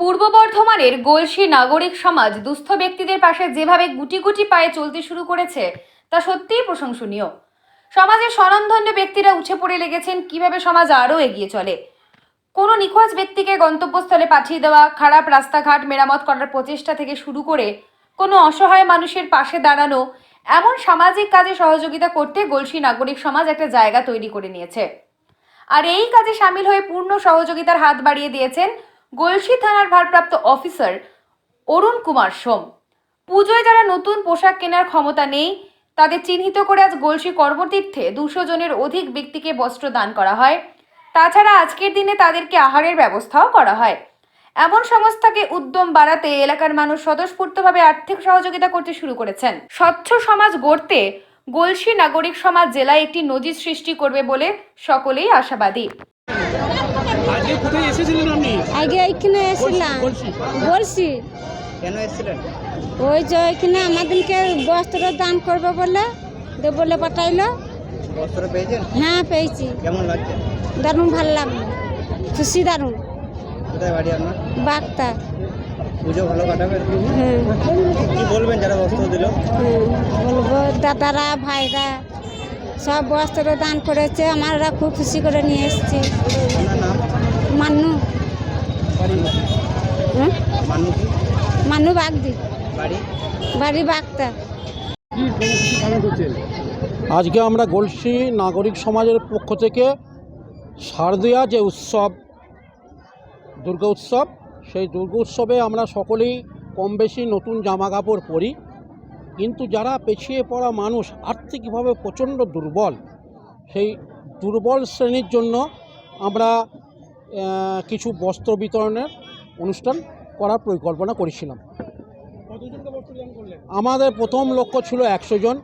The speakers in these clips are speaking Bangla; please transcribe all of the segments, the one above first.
পূর্ব বর্ধমানের গোলসি নাগরিক সমাজ দুস্থ ব্যক্তিদের পাশে যেভাবে গুটি গুটি পায়ে চলতে শুরু করেছে, তা সত্যিই প্রশংসনীয়। সমাজের স্বনামধন্য ব্যক্তিরা উঠে পড়ে লেগেছেন, কীভাবে সমাজ আরও এগিয়ে চলে। কোনো নিখোঁজ ব্যক্তিকে গন্তব্যস্থলে পাঠিয়ে দেওয়া, খারাপ রাস্তাঘাট মেরামত করার প্রচেষ্টা থেকে শুরু করে কোনো অসহায় মানুষের পাশে দাঁড়ানো, এমন সামাজিক কাজে সহযোগিতা করতে গোলসি নাগরিক সমাজ একটা জায়গা তৈরি করে নিয়েছে। আর এই কাজে সামিল হয়ে পূর্ণ সহযোগিতার হাত বাড়িয়ে দিয়েছেন গলসি থানার ভারপ্রাপ্ত অফিসার অরুণ কুমার সোম। পুজোয় যারা নতুন পোশাক কেনার ক্ষমতা নেই, তাদের চিহ্নিত করে আজ গলসি কর্মতীর্থে দুশো জনের অধিক ব্যক্তিকে বস্ত্র দান করা হয়। তাছাড়া আজকের দিনে তাদেরকে আহারের ব্যবস্থাও করা হয়। এমন সংস্থাকে উদ্যম বাড়াতে এলাকার মানুষ স্বতঃস্ফূর্তভাবে আর্থিক সহযোগিতা করতে শুরু করেছেন। স্বচ্ছ সমাজ গড়তে গলসি নাগরিক সমাজ জেলায় একটি নজির সৃষ্টি করবে বলে সকলেই আশাবাদী। আজকে কোথায় এসেছিলেন আপনি? আগে এখানে এসেছিলাম। বলছি কেন এসেছিলেন? ওই যে এখানে আমাদেরকে বস্ত্র দান করবে বলে দে বলে পাঠাইলো। বস্ত্র পেয়েছেন? হ্যাঁ পেয়েছি। কেমন লাগছে? দারুণ ভালো লাগল। খুশি দারুণ। কোথায় বাড়ি আপনার? বাগতা পুজো ভালো কাটাবেন হ্যাঁ। কি বলবেন যারা বস্ত্র দিল? হ্যাঁ বলব দাদারা ভাইরা সব বস্ত্র দান করেছে। আমরা খুব খুশি করে নিয়ে এসেছি। মান্নু। হ্যাঁ? মান্নু বাগদি। বাড়ি? বাগতা আজকে আমরা গলসি নাগরিক সমাজের পক্ষ থেকে শারদীয়া যে উৎসব দুর্গা উৎসব সেই দুর্গা উৎসবে আমরা সকলেই কম বেশি নতুন জামা কাপড় পরি। কিন্তু যারা পেছিয়ে পড়া মানুষ আর্থিকভাবে প্রচণ্ড দুর্বল সেই দুর্বল শ্রেণির জন্য আমরা কিছু বস্ত্র বিতরণের অনুষ্ঠান করার পরিকল্পনা করেছিলাম। আমাদের প্রথম লক্ষ্য ছিল একশো জন,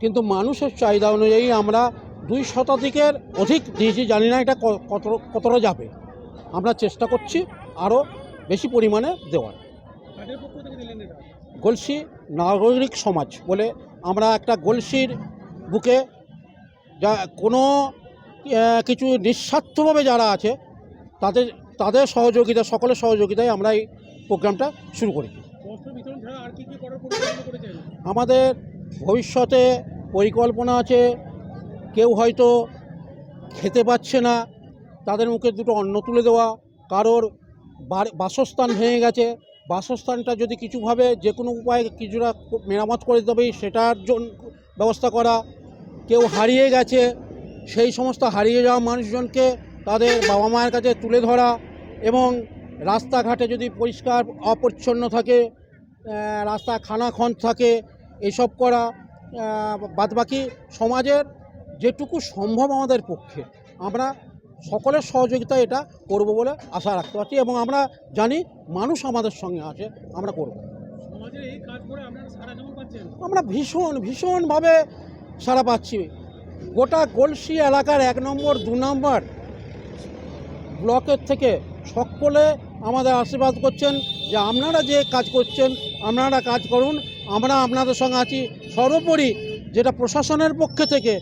কিন্তু মানুষের চাহিদা অনুযায়ী আমরা দুই শতাধিকের অধিক দিয়েছি, জানি না এটা কত, কতটা যাবে। আমরা চেষ্টা করছি আরও বেশি পরিমাণে দেওয়ার। গলসি নাগরিক সমাজ বলে আমরা একটা গলসির বুকে যা কোনো কিছু নিঃস্বার্থভাবে যারা আছে তাদের তাদের সহযোগিতা সকলের সহযোগিতায় আমরা এই প্রোগ্রামটা শুরু করি। আমাদের ভবিষ্যতে পরিকল্পনা আছে কেউ হয়তো খেতে পাচ্ছে না তাদের মুখে দুটো অন্ন তুলে দেওয়া কারোর বাসস্থান ভেঙে গেছে বাসস্থানটা যদি কিছুভাবে যে কোনো উপায়ে কিছুটা মেরামত করে দেবে সেটার জন্য ব্যবস্থা করা কেউ হারিয়ে গেছে সেই সমস্ত হারিয়ে যাওয়া মানুষজনকে তাদের বাবা মায়ের কাছে তুলে ধরা এবং রাস্তাঘাটে যদি পরিষ্কার অপরিচ্ছন্ন থাকে রাস্তা খানাখন থাকে এসব করা বাদবাকি সমাজের যেটুকু সম্ভব আমাদের পক্ষে আমরা সকলের সহযোগিতা এটা করব বলে আশা রাখতে পারছি এবং আমরা জানি মানুষ আমাদের সঙ্গে আছে আমরা করব। আমরা ভীষণ ভীষণভাবে সারা পাচ্ছি। গোটা গলসি এলাকার এক নম্বর দু নম্বর ব্লকের থেকে সকলে আমাদের আশীর্বাদ করছেন যে আপনারা যে কাজ করছেন আপনারা কাজ করুন আমরা আপনাদের সঙ্গে আছি। সর্বোপরি যেটা প্রশাসনের পক্ষে থেকে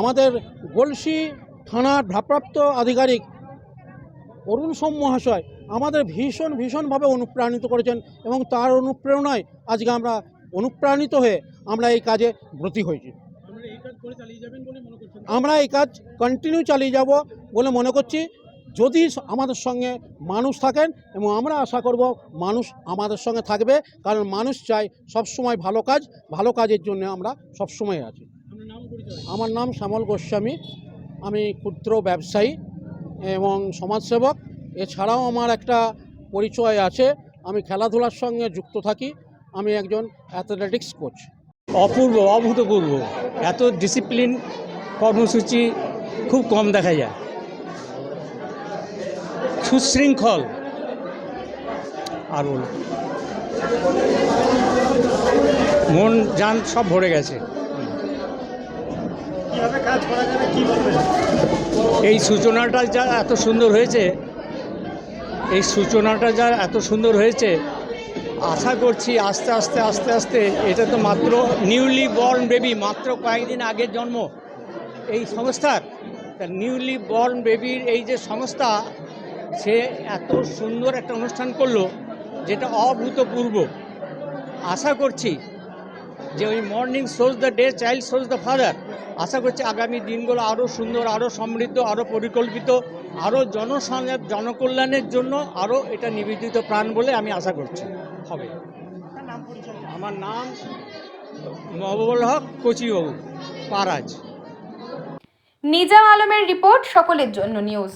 আমাদের গলসি থানার ভারপ্রাপ্ত আধিকারিক অরুণ সোম মহাশয় আমাদের ভীষণ ভীষণভাবে অনুপ্রাণিত করেছেন এবং তার অনুপ্রেরণায় আজকে আমরা অনুপ্রাণিত হয়ে আমরা এই কাজে ব্রতী হয়েছি। আমরা এই কাজ কন্টিনিউ চালিয়ে যাব বলে মনে করছি। যদি আমাদের সঙ্গে মানুষ থাকেন, এবং আমরা আশা করব মানুষ আমাদের সঙ্গে থাকবে, কারণ মানুষ চায় সবসময় ভালো কাজ, ভালো কাজের জন্য আমরা সবসময় আছি। আমার নাম শ্যামল গোস্বামী, আমি ক্ষুদ্র ব্যবসায়ী এবং সমাজসেবক। এছাড়াও আমার একটা পরিচয় আছে, আমি খেলাধুলার সঙ্গে যুক্ত থাকি, আমি একজন অ্যাথলেটিক্স কোচ অপূর্ব, অভূতপূর্ব। এত ডিসিপ্লিন কর্মসূচি খুব কম দেখা যায়। সুশৃঙ্খল। আর বলুন মন যান সব ভরে গেছে। এই সূচনাটা যা এত সুন্দর হয়েছে এই সূচনাটা যা এত সুন্দর হয়েছে আশা করছি আস্তে আস্তে আস্তে আস্তে এটা তো মাত্র নিউলি বর্ন বেবি মাত্র কয়েকদিন আগের জন্ম। এই সংস্থার তা নিউলি বর্ন বেবির এই যে সংস্থা সে এত সুন্দর একটা অনুষ্ঠান করল যেটা অভূতপূর্ব। আশা করছি যে ওই morning shows the day child shows the father আশা করছি আগামী দিনগুলো আরও সুন্দর আরও সমৃদ্ধ আরও পরিকল্পিত আরও জনসংযোগ, জনকল্যাণের জন্য আরও এটা নিবেদিত প্রাণ বলে আমি আশা করছি। হবে। আমার নাম মহবুল হক, কচিবাবু, পারাজ। নিজাম আলমের রিপোর্ট, সকলের জন্য নিউজ।